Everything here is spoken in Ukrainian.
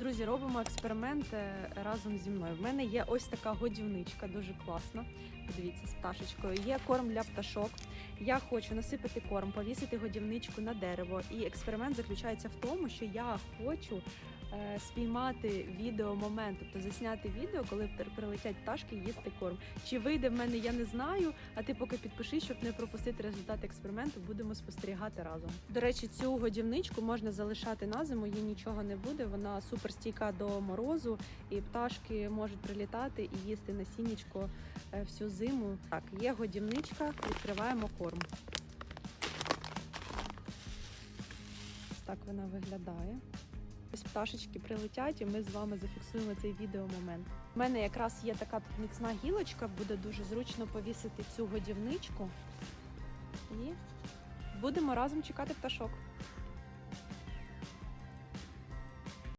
Друзі, робимо експеримент разом зі мною. В мене є ось така годівничка, дуже класна. Подивіться, з пташечкою. Є корм для пташок. Я хочу насипати корм, повісити годівничку на дерево. І експеримент заключається в тому, що я хочу спіймати відеомомент, тобто засняти відео, коли прилетять пташки їсти корм. Чи вийде в мене, я не знаю. А ти поки підпиши, щоб не пропустити результат експерименту, будемо спостерігати разом. До речі, цю годівничку можна залишати на зиму, їй нічого не буде. Вона супер стійка до морозу, і пташки можуть прилітати і їсти насіннячко е, всю зиму. Так, є годівничка, відкриваємо корм. Так вона виглядає. Ось пташечки прилетять, і ми з вами зафіксуємо цей відеомомент. У мене якраз є така тут міцна гілочка, буде дуже зручно повісити цю годівничку. І будемо разом чекати пташок.